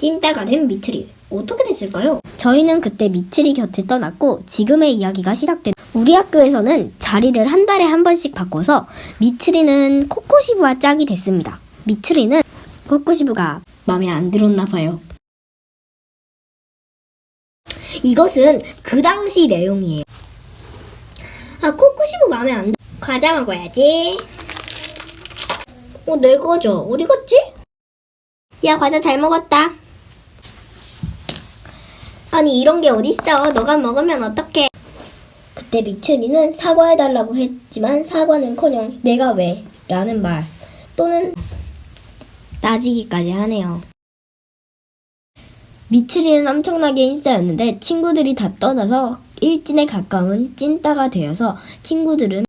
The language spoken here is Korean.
찐따가 된 미트리. 어떻게 됐을까요? 저희는 그때 미트리 곁을 떠났고 지금의 이야기가 시작된 우리 학교에서는 자리를 한 달에 한 번씩 바꿔서 미트리는 코코시브와 짝이 됐습니다. 미트리는 코코시브가 마음에 안 들었나 봐요. 이것은 그 당시 내용이에요. 아, 코코시브 마음에 안 들... 과자 먹어야지. 어, 내 과자. 어디 갔지? 야, 과자 잘 먹었다. 아니, 이런 게 어딨어. 너가 먹으면 어떡해. 그때 미츠리는 사과해달라고 했지만 사과는커녕 내가 왜? 라는 말 또는 따지기까지 하네요. 미츠리는 엄청나게 인싸였는데 친구들이 다 떠나서 일진에 가까운 찐따가 되어서 친구들은